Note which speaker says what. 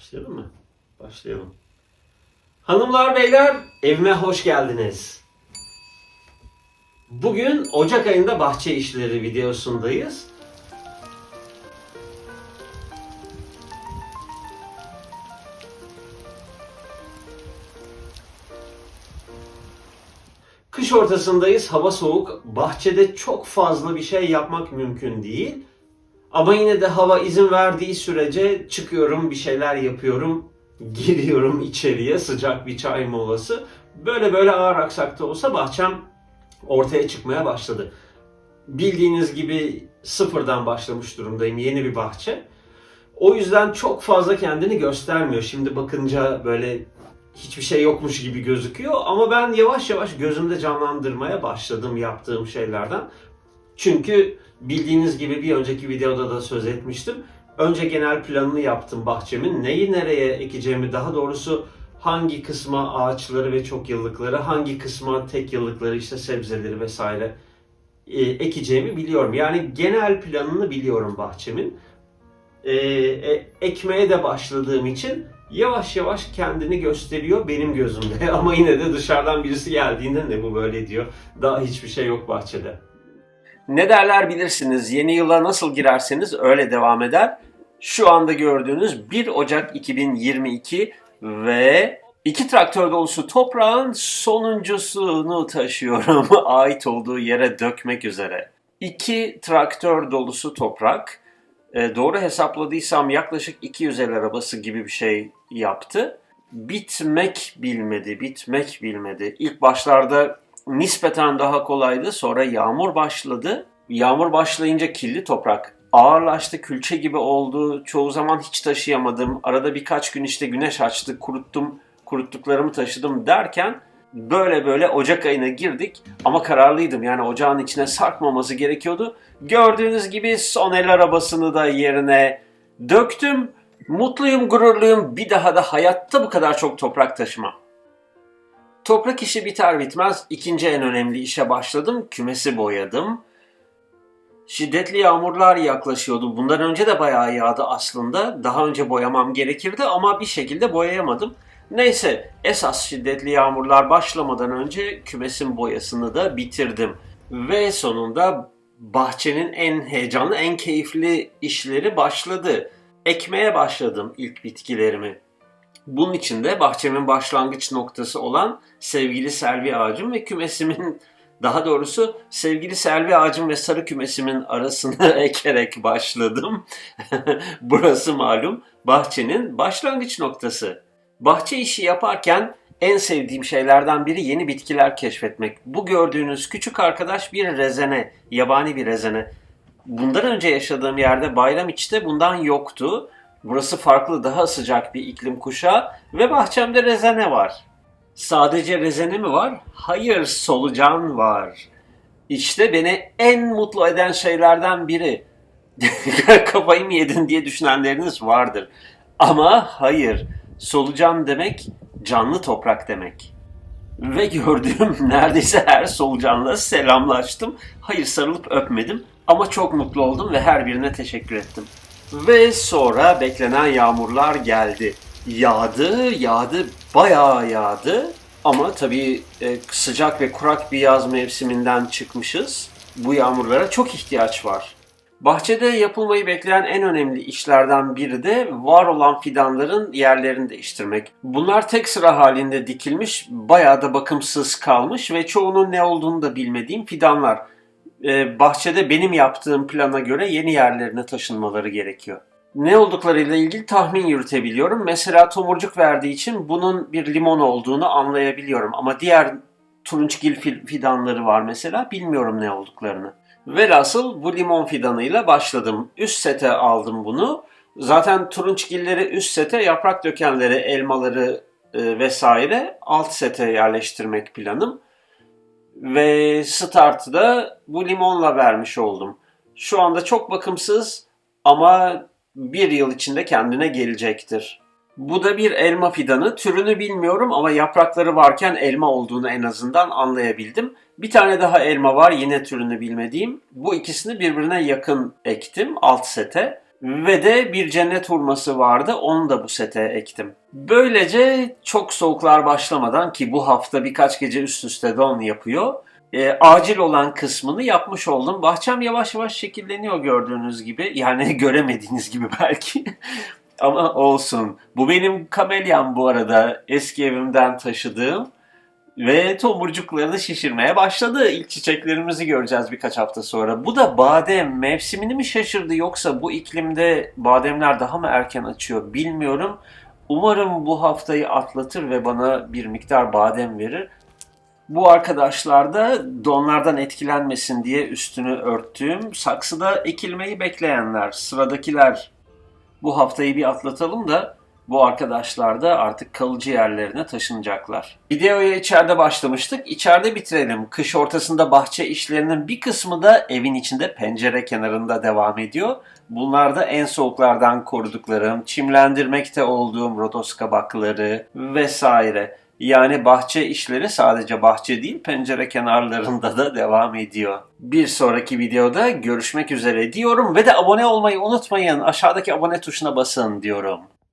Speaker 1: Başlayalım mı? Başlayalım. Hanımlar beyler evime hoş geldiniz. Bugün Ocak ayında bahçe işleri videosundayız. Kış ortasındayız, hava soğuk. Bahçede çok fazla bir şey yapmak mümkün değil. Ama yine de hava izin verdiği sürece çıkıyorum, bir şeyler yapıyorum. Giriyorum içeriye sıcak bir çay molası. Böyle böyle ağır aksakta olsa bahçem ortaya çıkmaya başladı. Bildiğiniz gibi sıfırdan başlamış durumdayım. Yeni bir bahçe. O yüzden çok fazla kendini göstermiyor. Şimdi bakınca böyle hiçbir şey yokmuş gibi gözüküyor. Ama ben yavaş yavaş gözümde canlandırmaya başladım yaptığım şeylerden. Çünkü bildiğiniz gibi bir önceki videoda da söz etmiştim. Önce genel planını yaptım bahçemin. Neyi nereye ekeceğimi daha doğrusu hangi kısma ağaçları ve çok yıllıkları, hangi kısma tek yıllıkları işte sebzeleri vesaire e, ekeceğimi biliyorum. Yani genel planını biliyorum bahçemin. E, e, ekmeye de başladığım için yavaş yavaş kendini gösteriyor benim gözümde. Ama yine de dışarıdan birisi geldiğinde ne bu böyle diyor. Daha hiçbir şey yok bahçede. Ne derler bilirsiniz. Yeni yıla nasıl girerseniz öyle devam eder. Şu anda gördüğünüz 1 Ocak 2022 ve iki traktör dolusu toprağın sonuncusunu taşıyorum ait olduğu yere dökmek üzere. İki traktör dolusu toprak. E, doğru hesapladıysam yaklaşık 200 el arabası gibi bir şey yaptı. Bitmek bilmedi, bitmek bilmedi. İlk başlarda nispeten daha kolaydı. Sonra yağmur başladı. Yağmur başlayınca kirli toprak ağırlaştı, külçe gibi oldu. Çoğu zaman hiç taşıyamadım. Arada birkaç gün işte güneş açtı, kuruttum, kuruttuklarımı taşıdım derken böyle böyle Ocak ayına girdik. Ama kararlıydım yani ocağın içine sarkmaması gerekiyordu. Gördüğünüz gibi son el arabasını da yerine döktüm. Mutluyum, gururluyum. Bir daha da hayatta bu kadar çok toprak taşımam. Toprak işi biter bitmez ikinci en önemli işe başladım. Kümesi boyadım. Şiddetli yağmurlar yaklaşıyordu. Bundan önce de bayağı yağdı aslında. Daha önce boyamam gerekirdi ama bir şekilde boyayamadım. Neyse esas şiddetli yağmurlar başlamadan önce kümesin boyasını da bitirdim. Ve sonunda bahçenin en heyecanlı, en keyifli işleri başladı. Ekmeye başladım ilk bitkilerimi. Bunun için de bahçemin başlangıç noktası olan sevgili selvi ağacım ve kümesimin daha doğrusu sevgili selvi ağacım ve sarı kümesimin arasını ekerek başladım. Burası malum bahçenin başlangıç noktası. Bahçe işi yaparken en sevdiğim şeylerden biri yeni bitkiler keşfetmek. Bu gördüğünüz küçük arkadaş bir rezene, yabani bir rezene. Bundan önce yaşadığım yerde Bayramiç'te bundan yoktu. Burası farklı, daha sıcak bir iklim kuşağı ve bahçemde rezene var. Sadece rezene mi var? Hayır, solucan var. İşte beni en mutlu eden şeylerden biri. Kafayı mı yedin diye düşünenleriniz vardır. Ama hayır, solucan demek canlı toprak demek. Ve gördüğüm neredeyse her solucanla selamlaştım. Hayır sarılıp öpmedim ama çok mutlu oldum ve her birine teşekkür ettim. Ve sonra beklenen yağmurlar geldi. Yağdı, yağdı, bayağı yağdı. Ama tabii e, sıcak ve kurak bir yaz mevsiminden çıkmışız. Bu yağmurlara çok ihtiyaç var. Bahçede yapılmayı bekleyen en önemli işlerden biri de var olan fidanların yerlerini değiştirmek. Bunlar tek sıra halinde dikilmiş, bayağı da bakımsız kalmış ve çoğunun ne olduğunu da bilmediğim fidanlar. Ee, bahçede benim yaptığım plana göre yeni yerlerine taşınmaları gerekiyor. Ne olduklarıyla ilgili tahmin yürütebiliyorum. Mesela tomurcuk verdiği için bunun bir limon olduğunu anlayabiliyorum. Ama diğer turunçgil fidanları var mesela bilmiyorum ne olduklarını. Velhasıl bu limon fidanıyla başladım. Üst sete aldım bunu. Zaten turunçgilleri üst sete, yaprak dökenleri, elmaları e, vesaire alt sete yerleştirmek planım. Ve startı da bu limonla vermiş oldum. Şu anda çok bakımsız ama bir yıl içinde kendine gelecektir. Bu da bir elma fidanı. Türünü bilmiyorum ama yaprakları varken elma olduğunu en azından anlayabildim. Bir tane daha elma var yine türünü bilmediğim. Bu ikisini birbirine yakın ektim alt sete. Ve de bir cennet hurması vardı. Onu da bu sete ektim. Böylece çok soğuklar başlamadan ki bu hafta birkaç gece üst üste don yapıyor. e, acil olan kısmını yapmış oldum. Bahçem yavaş yavaş şekilleniyor gördüğünüz gibi. Yani göremediğiniz gibi belki. Ama olsun. Bu benim kamelyam bu arada. Eski evimden taşıdığım. Ve tomurcuklarını şişirmeye başladı. İlk çiçeklerimizi göreceğiz birkaç hafta sonra. Bu da badem mevsimini mi şaşırdı yoksa bu iklimde bademler daha mı erken açıyor bilmiyorum. Umarım bu haftayı atlatır ve bana bir miktar badem verir. Bu arkadaşlar da donlardan etkilenmesin diye üstünü örttüğüm saksıda ekilmeyi bekleyenler. Sıradakiler bu haftayı bir atlatalım da bu arkadaşlar da artık kalıcı yerlerine taşınacaklar. Videoya içeride başlamıştık. İçeride bitirelim. Kış ortasında bahçe işlerinin bir kısmı da evin içinde pencere kenarında devam ediyor. Bunlar da en soğuklardan koruduklarım, çimlendirmekte olduğum rodos kabakları vesaire. Yani bahçe işleri sadece bahçe değil pencere kenarlarında da devam ediyor. Bir sonraki videoda görüşmek üzere diyorum ve de abone olmayı unutmayın. Aşağıdaki abone tuşuna basın diyorum.